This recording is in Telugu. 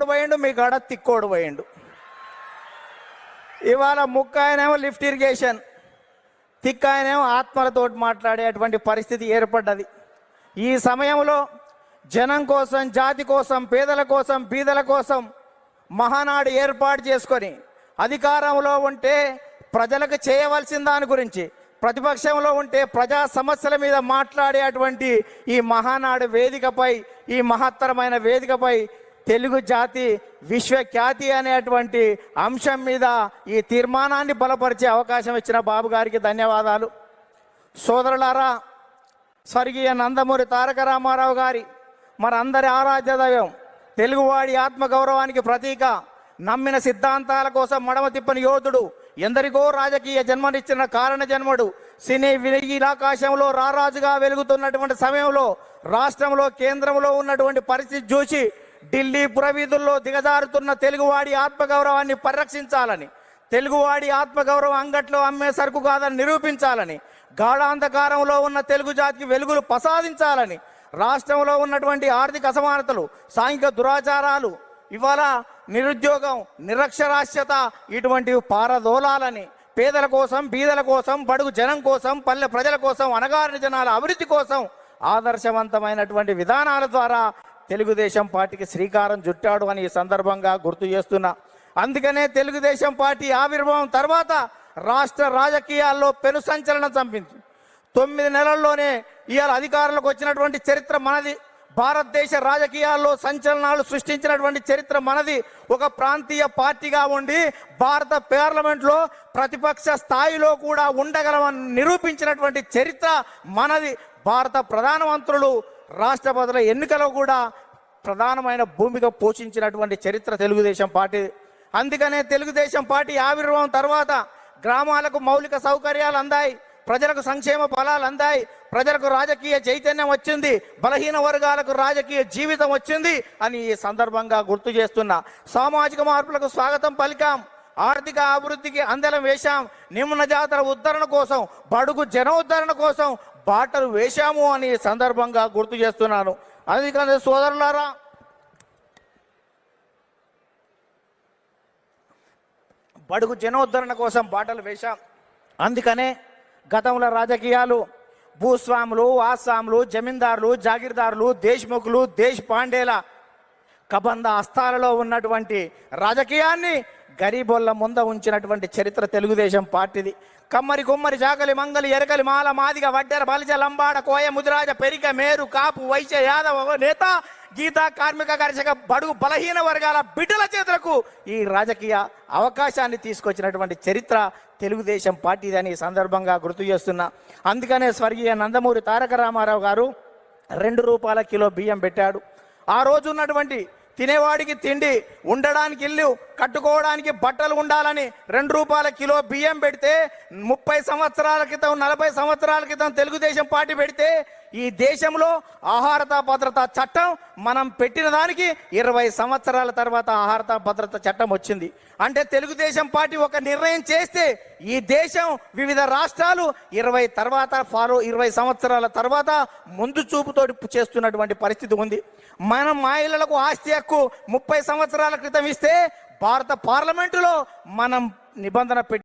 తిక్కోడు పోయిండు మీ కాడ తిక్కోడు పోయిండు. ఇవాళ ముక్క ఆయనేమో లిఫ్ట్ ఇరిగేషన్ తిక్క ఆయనేమో ఆత్మలతోటి మాట్లాడేటువంటి పరిస్థితి ఏర్పడ్డది. ఈ సమయంలో జనం కోసం జాతి కోసం పేదల కోసం బీదల కోసం మహానాడు ఏర్పాటు చేసుకొని అధికారంలో ఉంటే ప్రజలకు చేయవలసిన దాని గురించి ప్రతిపక్షంలో ఉంటే ప్రజా సమస్యల మీద మాట్లాడేటువంటి ఈ మహానాడు వేదికపై ఈ మహత్తరమైన వేదికపై తెలుగు జాతి విశ్వఖ్యాతి అనేటువంటి అంశం మీద ఈ తీర్మానాన్ని బలపరిచే అవకాశం ఇచ్చిన బాబు గారికి ధన్యవాదాలు. సోదరులారా స్వర్గీయ నందమూరి తారక రామారావు గారి మనందరి ఆరాధ్య దైవం తెలుగువాడి ఆత్మగౌరవానికి ప్రతీక నమ్మిన సిద్ధాంతాల కోసం మడమ తిప్పని యోధుడు ఎందరికో రాజకీయ జన్మనిచ్చిన కారణ జన్మడు సినీ వినీలాకాశంలో రారాజుగా వెలుగుతున్నటువంటి సమయంలో రాష్ట్రంలో కేంద్రంలో ఉన్నటువంటి పరిస్థితి చూసి ఢిల్లీ పురవీధుల్లో దిగజారుతున్న తెలుగువాడి ఆత్మగౌరవాన్ని పరిరక్షించాలని తెలుగువాడి ఆత్మగౌరవం అంగట్లో అమ్మే సరుకు కాదని నిరూపించాలని గాఢాంధకారంలో ఉన్న తెలుగు జాతికి వెలుగులు ప్రసాదించాలని రాష్ట్రంలో ఉన్నటువంటి ఆర్థిక అసమానతలు సాంఘిక దురాచారాలు ఇవాళ నిరుద్యోగం నిరక్షరాస్యత ఇటువంటివి పారదోలాలని పేదల కోసం బీదల కోసం బడుగు జనం కోసం పల్లె ప్రజల కోసం అనగారిన జనాల అభివృద్ధి కోసం ఆదర్శవంతమైనటువంటి విధానాల ద్వారా తెలుగుదేశం పార్టీకి శ్రీకారం చుట్టాడు అని ఈ సందర్భంగా గుర్తు చేస్తున్నా. అందుకనే తెలుగుదేశం పార్టీ ఆవిర్భావం తర్వాత రాష్ట్ర రాజకీయాల్లో పెను సంచలనం చంపింది తొమ్మిది నెలల్లోనే ఇవాళ అధికారంలోకి వచ్చినటువంటి చరిత్ర మనది. భారతదేశ రాజకీయాల్లో సంచలనాలు సృష్టించినటువంటి చరిత్ర మనది. ఒక ప్రాంతీయ పార్టీగా ఉండి భారత పార్లమెంట్లో ప్రతిపక్ష స్థాయిలో కూడా ఉండగలమని నిరూపించినటువంటి చరిత్ర మనది. భారత ప్రధానమంత్రులు రాష్ట్రపతుల ఎన్నికలో కూడా ప్రధానమైన భూమిక పోషించినటువంటి చరిత్ర తెలుగుదేశం పార్టీ. అందుకనే తెలుగుదేశం పార్టీ ఆవిర్భావం తర్వాత గ్రామాలకు మౌలిక సౌకర్యాలు అందాయి ప్రజలకు సంక్షేమ ఫలాలు అందాయి ప్రజలకు రాజకీయ చైతన్యం వచ్చింది బలహీన వర్గాలకు రాజకీయ జీవితం వచ్చింది అని ఈ సందర్భంగా గుర్తు చేస్తున్నా. సామాజిక మార్పులకు స్వాగతం పలికాం. ఆర్థిక అభివృద్ధికి అందలం వేశాం. నిమ్న జాతర ఉద్ధరణ కోసం బడుగు జన ఉద్ధరణ కోసం బాటలు వేశాము అని సందర్భంగా గుర్తు చేస్తున్నాను. అందుకని సోదరులారా బడుగు జనోద్ధరణ కోసం బాటలు వేశాం. అందుకనే గతంలో రాజకీయాలు భూస్వాములు ఆస్వాములు జమీందారులు జాగీర్దారులు దేశ్ముఖులు దేశ్ పాండేల కబంధ అస్తాలలో ఉన్నటువంటి రాజకీయాన్ని గరీబోళ్ళ ముంద ఉంచినటువంటి చరిత్ర తెలుగుదేశం పార్టీది. కమ్మరి కుమ్మరి జాకలి మంగలి ఎరకలి మాల మాదిగ వడ్డెర బలిజ లంబాడ కోయ ముదిరాజ పెరిక మేరు కాపు వైశ్య యాదవ నేత గీతా కార్మిక కర్షక బడుగు బలహీన వర్గాల బిడ్డల చేతులకు ఈ రాజకీయ అవకాశాన్ని తీసుకొచ్చినటువంటి చరిత్ర తెలుగుదేశం పార్టీదని ఈ సందర్భంగా గుర్తు చేస్తున్నా. అందుకనే స్వర్గీయ నందమూరి తారక రామారావు గారు రెండు రూపాయల కిలో బియ్యం పెట్టాడు. ఆ రోజు ఉన్నటువంటి తినేవాడికి తిండి ఉండడానికి ఇల్లు కట్టుకోవడానికి బట్టలు ఉండాలని రెండు రూపాయల కిలో బియ్యం పెడితే ముప్పై సంవత్సరాల క్రితం నలభై సంవత్సరాల క్రితం తెలుగుదేశం పార్టీ పెడితే ఈ దేశంలో ఆహారత భద్రత చట్టం మనం పెట్టిన దానికి ఇరవై సంవత్సరాల తర్వాత ఆహారత భద్రత చట్టం వచ్చింది. అంటే తెలుగుదేశం పార్టీ ఒక నిర్ణయం చేస్తే ఈ దేశం వివిధ రాష్ట్రాలు ఇరవై తర్వాత ఫాలో ఇరవై సంవత్సరాల తర్వాత ముందు చూపుతోటి చేస్తున్నటువంటి పరిస్థితి ఉంది. మనం మహిళలకు ఆస్తి హక్కు ముప్పై సంవత్సరాల క్రితం ఇస్తే భారత పార్లమెంటులో మనం నిబంధన పెట్టి